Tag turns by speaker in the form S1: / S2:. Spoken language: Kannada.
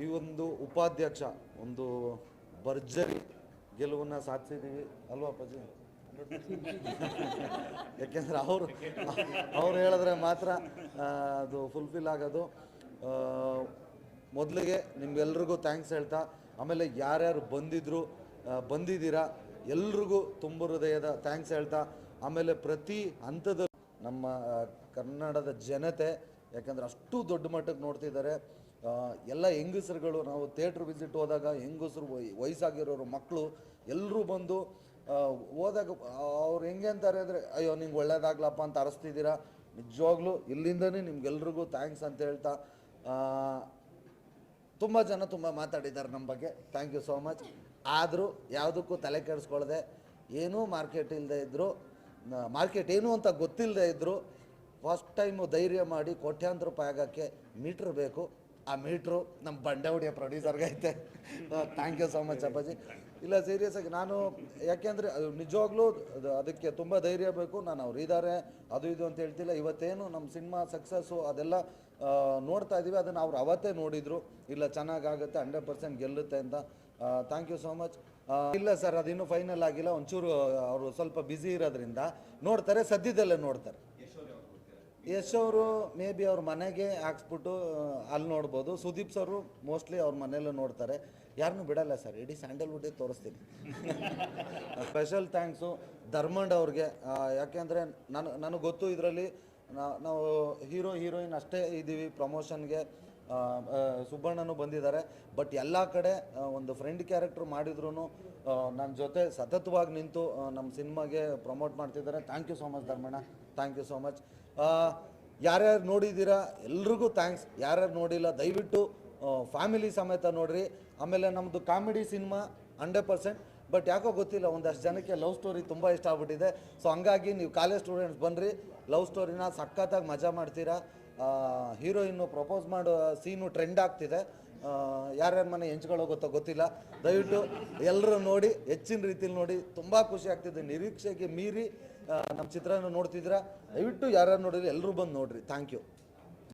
S1: ಈ ಒಂದು ಉಪಾಧ್ಯಕ್ಷ, ಒಂದು ಭರ್ಜರಿ ಗೆಲುವನ್ನು ಸಾಧಿಸಿದ್ದೀವಿ ಅಲ್ವಾ ಅಪ್ಪಾಜಿ? ಯಾಕೆಂದರೆ ಅವರು, ಅವ್ರು ಹೇಳಿದ್ರೆ ಮಾತ್ರ ಅದು ಫುಲ್ಫಿಲ್ ಆಗೋದು. ಮೊದಲಿಗೆ ನಿಮ್ಗೆಲ್ರಿಗೂ ಥ್ಯಾಂಕ್ಸ್ ಹೇಳ್ತಾ, ಆಮೇಲೆ ಯಾರ್ಯಾರು ಬಂದಿದ್ರು ಬಂದಿದ್ದೀರಾ, ಎಲ್ರಿಗೂ ತುಂಬ ಹೃದಯದ ಥ್ಯಾಂಕ್ಸ್ ಹೇಳ್ತಾ, ಆಮೇಲೆ ಪ್ರತಿ ಹಂತದಲ್ಲೂ ನಮ್ಮ ಕನ್ನಡದ ಜನತೆ ಯಾಕಂದ್ರೆ ಅಷ್ಟು ದೊಡ್ಡ ಮಟ್ಟಕ್ಕೆ ನೋಡ್ತಿದ್ದಾರೆ. ಎಲ್ಲ ಹೆಂಗಸರುಗಳು ನಾವು ಥಿಯೇಟ್ರ್ ವಿಸಿಟ್ ಹೋದಾಗ ಹೆಂಗಸರು ವಯ್- ವಯಸ್ಸಾಗಿರೋರು ಮಕ್ಕಳು ಎಲ್ಲರೂ ಬಂದು ಹೋದಾಗ ಅವ್ರು ಹೆಂಗೆ ಅಂತಾರೆ ಅಂದರೆ, ಅಯ್ಯೋ, ನಿಂಗೆ ಒಳ್ಳೇದಾಗ್ಲಪ್ಪ ಅಂತ ಅರಸ್ತಿದ್ದೀರಾ? ನಿಜವಾಗ್ಲೂ ಇಲ್ಲಿಂದನೇ ನಿಮ್ಗೆಲ್ರಿಗೂ ಥ್ಯಾಂಕ್ಸ್ ಅಂತ ಹೇಳ್ತಾ ತುಂಬ ಜನ ತುಂಬ ಮಾತಾಡಿದ್ದಾರೆ ನಮ್ಮ ಬಗ್ಗೆ. Thank you so much. ಆದರೂ ಯಾವುದಕ್ಕೂ ತಲೆ ಕೆಡಿಸ್ಕೊಳ್ಳದೆ ಏನೂ ಮಾರ್ಕೆಟ್ ಇಲ್ಲದೆ ಇದ್ದರು ಮಾರ್ಕೆಟ್ ಏನು ಅಂತ ಗೊತ್ತಿಲ್ಲದೆ ಇದ್ದರು ಫಸ್ಟ್ ಟೈಮು ಧೈರ್ಯ ಮಾಡಿ ಕೋಟ್ಯಾಂತರ ರೂಪಾಯಿ ಆಗೋಕ್ಕೆ ಮೀಟ್ರ್ ಬೇಕು. ಆ ಮೀಟ್ರು ನಮ್ಮ ಬಂಡೆ ಪ್ರೊಡ್ಯೂಸರ್ಗೈತೆ ಪ್ರೊಡ್ಯೂಸರ್ಗೆ ಐತೆ. ಥ್ಯಾಂಕ್ ಯು ಸೋ ಮಚ್ ಅಪ್ಪಾಜಿ. ಇಲ್ಲ ಸೀರಿಯಸ್ ಆಗಿ ನಾನು ಯಾಕೆಂದರೆ ನಿಜವಾಗ್ಲೂ ಅದಕ್ಕೆ ತುಂಬ ಧೈರ್ಯ ಬೇಕು. ನಾನು ಅವ್ರು ಇದ್ದಾರೆ, ಅದು ಇದು ಅಂತ ಹೇಳ್ತಿಲ್ಲ. ಇವತ್ತೇನು ನಮ್ಮ ಸಿನಿಮಾ ಸಕ್ಸಸ್ಸು ಅದೆಲ್ಲ ನೋಡ್ತಾ ಇದ್ದೀವಿ ಅದನ್ನು ಅವ್ರು ಅವತ್ತೇ ನೋಡಿದರು. ಇಲ್ಲ, ಚೆನ್ನಾಗಾಗುತ್ತೆ ಹಂಡ್ರೆಡ್ ಪರ್ಸೆಂಟ್ ಗೆಲ್ಲುತ್ತೆ ಅಂತ. ಥ್ಯಾಂಕ್ ಯು ಸೋ ಮಚ್ ಇಲ್ಲ ಸರ್ ಅದಿನ್ನೂ ಫೈನಲ್ ಆಗಿಲ್ಲ. ಒಂಚೂರು ಅವರು ಸ್ವಲ್ಪ ಬ್ಯುಸಿ ಇರೋದ್ರಿಂದ ನೋಡ್ತಾರೆ, ಸದ್ಯದಲ್ಲೇ ನೋಡ್ತಾರೆ. ಯಶ್ ಅವರು ಮೇ ಬಿ ಅವ್ರ ಮನೆಗೆ ಹಾಕ್ಸ್ಬಿಟ್ಟು ಅಲ್ಲಿ ನೋಡ್ಬೋದು. ಸುದೀಪ್ ಸರು ಮೋಸ್ಟ್ಲಿ ಅವ್ರ ಮನೆಯಲ್ಲೂ ನೋಡ್ತಾರೆ. ಯಾರನ್ನೂ ಬಿಡಲ್ಲ ಸರ್, ಇಡೀ ಸ್ಯಾಂಡಲ್ವುಡ್ಡೇ ತೋರಿಸ್ತೀನಿ. ಸ್ಪೆಷಲ್ ಥ್ಯಾಂಕ್ಸು ಧರ್ಮಂಡ್ ಅವ್ರಿಗೆ. ಯಾಕೆಂದರೆ ನಾನು, ನನಗೆ ಗೊತ್ತು ಇದರಲ್ಲಿ ನಾವು ಹೀರೋ, ಹೀರೋಯಿನ್ ಅಷ್ಟೇ ಇದ್ದೀವಿ ಪ್ರಮೋಷನ್ಗೆ. ಸುಬ್ಬಣ್ಣನೂ ಬಂದಿದ್ದಾರೆ. ಬಟ್ ಎಲ್ಲ ಕಡೆ ಒಂದು ಫ್ರೆಂಡ್ ಕ್ಯಾರೆಕ್ಟ್ರ್ ಮಾಡಿದ್ರು ನನ್ನ ಜೊತೆ ಸತತವಾಗಿ ನಿಂತು ನಮ್ಮ ಸಿನಿಮಾಗೆ ಪ್ರಮೋಟ್ ಮಾಡ್ತಿದ್ದಾರೆ. Thank you so much Dharmanna. Thank you so much ಯಾರ್ಯಾರು ನೋಡಿದ್ದೀರಾ? ಎಲ್ರಿಗೂ ಥ್ಯಾಂಕ್ಸ್ ಯಾರ್ಯಾರು ನೋಡಿಲ್ಲ, ದಯವಿಟ್ಟು ಫ್ಯಾಮಿಲಿ ಸಮೇತ ನೋಡ್ರಿ. ಆಮೇಲೆ ನಮ್ಮದು comedy cinema hundred percent but ಯಾಕೋ ಗೊತ್ತಿಲ್ಲ, ಒಂದಷ್ಟು ಜನಕ್ಕೆ ಲವ್ ಸ್ಟೋರಿ ತುಂಬ ಇಷ್ಟ ಆಗ್ಬಿಟ್ಟಿದೆ. ಸೊ ಹಂಗಾಗಿ ನೀವು ಕಾಲೇಜ್ ಸ್ಟೂಡೆಂಟ್ಸ್ ಬನ್ನಿರಿ ಲವ್ ಸ್ಟೋರಿನ ಸಖತ್ತಾಗಿ ಮಜಾ ಮಾಡ್ತೀರಾ. ಹೀರೋಯಿನ್ನು ಪ್ರಪೋಸ್ ಮಾಡೋ ಸೀನು ಟ್ರೆಂಡ್ ಆಗ್ತಿದೆ. ಯಾರ್ಯಾರ ಮನೆ ಹೆಂಚ್ಕೊಳ್ಳೋ ಗೊತ್ತೋ ಗೊತ್ತಿಲ್ಲ. ದಯವಿಟ್ಟು ಎಲ್ಲರೂ ನೋಡಿ, ಹೆಚ್ಚಿನ ರೀತಿಯಲ್ಲಿ ನೋಡಿ. ತುಂಬ ಖುಷಿ ಆಗ್ತಿದೆ. ನಿರೀಕ್ಷೆಗೆ ಮೀರಿ ನಮ್ಮ ಚಿತ್ರನ ನೋಡ್ತಿದ್ದೀರಾ? ದಯವಿಟ್ಟು ಯಾರ್ಯಾರು ನೋಡಿದ್ರೆ ಎಲ್ಲರೂ ಬಂದು ನೋಡಿರಿ. Thank you